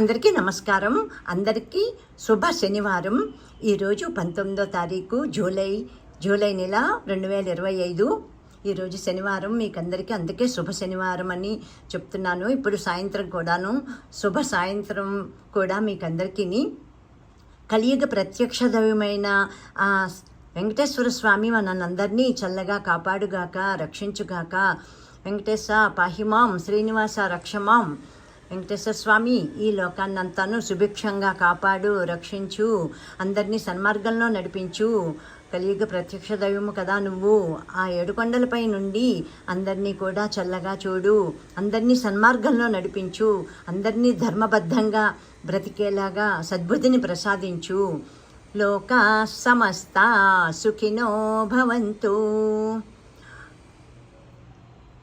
అందరికీ నమస్కారం. అందరికీ శుభ శనివారం. ఈరోజు పంతొమ్మిదో తారీఖు జూలై జూలై నెల రెండు వేల ఇరవై ఐదు. ఈరోజు శనివారం. మీకు అందరికీ అందుకే శుభ శనివారం అని చెప్తున్నాను. ఇప్పుడు సాయంత్రం కూడాను. శుభ సాయంత్రం కూడా మీకు అందరికీ కలియుగ ప్రత్యక్ష దైవమైన వెంకటేశ్వర స్వామి మనందరినీ చల్లగా కాపాడుగాక రక్షించుగాక. వెంకటేశ పాహిమాం శ్రీనివాస రక్షమాం. వెంకటేశ్వర స్వామి ఈ లోకాన్నంతాను సుభిక్షంగా కాపాడు రక్షించు అందరినీ సన్మార్గంలో నడిపించు. కలియుగ ప్రత్యక్ష దైవము కదా నువ్వు. ఆ ఏడుకొండలపై నుండి అందరినీ కూడా చల్లగా చూడు. అందరినీ సన్మార్గంలో నడిపించు. అందరినీ ధర్మబద్ధంగా బ్రతికేలాగా సద్బుద్ధిని ప్రసాదించు. లోక సమస్త సుఖినో భవంతు.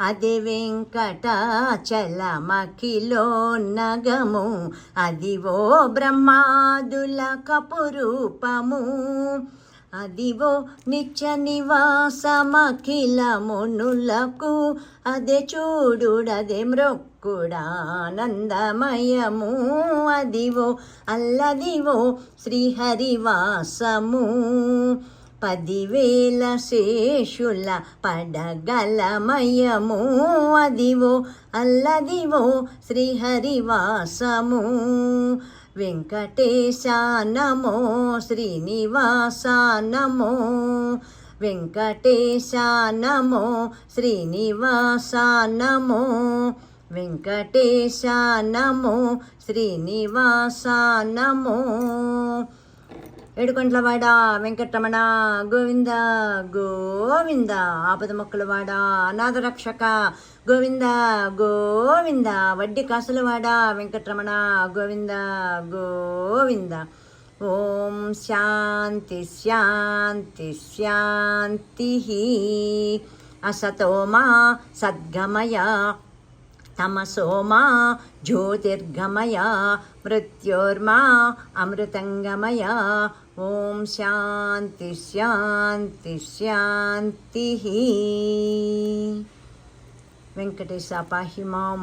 అది వెంకటాచలమఖిలో నగము ఓ బ్రహ్మాదుల కపురూపము అదివో నిత్య నివాసమఖిలమునులకు అదే చూడుడదే మృక్కుడానందమయము అదివో అల్లదివో శ్రీహరివాసము. పదివేల శేషుల పడగలమయము అదివో అల్లదివో శ్రీహరివాసము. వెంకటేశ నమో శ్రీనివాస నమో వెంకటేశ నమో శ్రీనివాస నమో వెంకటేశ నమో శ్రీనివాస నమో ఏడుకొంట్లవాడ వెంకటరమణ గోవింద గోవింద. ఆపద మొక్కలవాడ అనాథ రక్షక గోవింద గోవింద. వడ్డీ కాసులవాడ వెంకటరమణ గోవింద గోవింద. ఓం శాంతి శాంతి శాంతి. అసతోమా సద్గమయ సద్గమయ తమసోమా జ్యోతిర్గమయ మృత్యోర్మా అమృతంగమయ ఓం శాంతి శాంతి శాంతి వెంకటేశ మాం